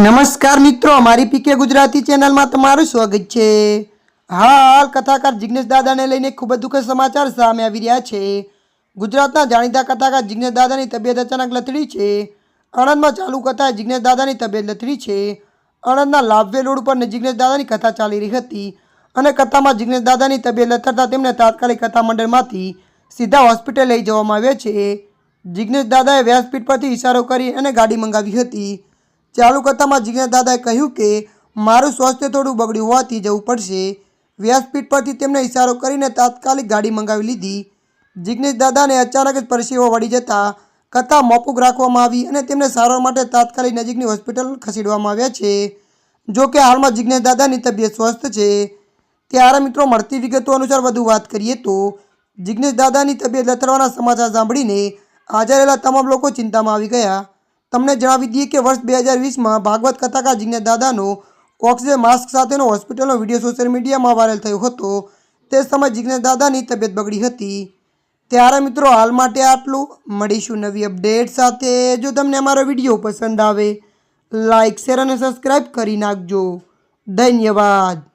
નમસ્કાર મિત્રો મારી પીકે ગુજરાતી ચેનલમાં તમારું સ્વાગત છે. હાલ કથાકાર જિગ્નેશ દાદાને લઈને ખૂબ જ દુઃખદ સમાચાર સામે આવી રહ્યા છે. ગુજરાતના જાણીતા કથાકાર જિગ્નેશ દાદાની તબિયત અચાનક લથડી છે. આણંદમાં ચાલુ કથાએ જિગ્નેશ દાદાની તબિયત લથડી છે. આણંદના લાભવે રોડ ઉપર જિગ્નેશ દાદાની કથા ચાલી રહી હતી અને કથામાં જિગ્નેશ દાદાની તબિયત લથડતા તેમને તાત્કાલિક કથા મંડળમાંથી સીધા હોસ્પિટલ લઈ જવામાં આવ્યા છે. જિગ્નેશ દાદાએ વ્યાસપીઠ પરથી ઇશારો કરી અને ગાડી મંગાવી હતી. ચાલુ કથામાં જીજ્ઞા દાદાએ કહ્યું કે, મારું સ્વાસ્થ્ય થોડું બગડ્યું હોવાથી જવું પડશે. વ્યાસપીઠ પરથી તેમણે ઇશારો કરીને તાત્કાલિક ગાડી મંગાવી લીધી. જિગ્નેશ દાદાને અચાનક જ પરસેવો વળી જતાં કથા મોકૂફ રાખવામાં આવી અને તેમને સારવાર માટે તાત્કાલિક નજીકની હોસ્પિટલ ખસેડવામાં આવ્યા છે. જો કે હાલમાં જિજ્ઞેશ દાદાની તબિયત સ્વસ્થ છે. ત્યારે મિત્રો મળતી વિગતો અનુસાર વધુ વાત કરીએ તો જિગ્નેશ દાદાની તબિયત લથડવાના સમાચાર સાંભળીને હાજર રહેલા તમામ લોકો ચિંતામાં આવી ગયા. તમને જણાવી દઈએ કે વર્ષ બે હજાર વીસમાં ભાગવત કથાકાર જિજ્ઞેશ દાદાનો ઓક્સિજન માસ્ક સાથેનો હોસ્પિટલનો વીડિયો સોશિયલ મીડિયામાં વાયરલ થયો હતો. તે સમયે જિજ્ઞેશ દાદાની તબિયત બગડી હતી. ત્યારે મિત્રો હાલ માટે આટલું. મળીશું નવી અપડેટ સાથે. જો તમને અમારો વીડિયો પસંદ આવે લાઇક શેર અને સબસ્ક્રાઈબ કરી નાખજો. ધન્યવાદ.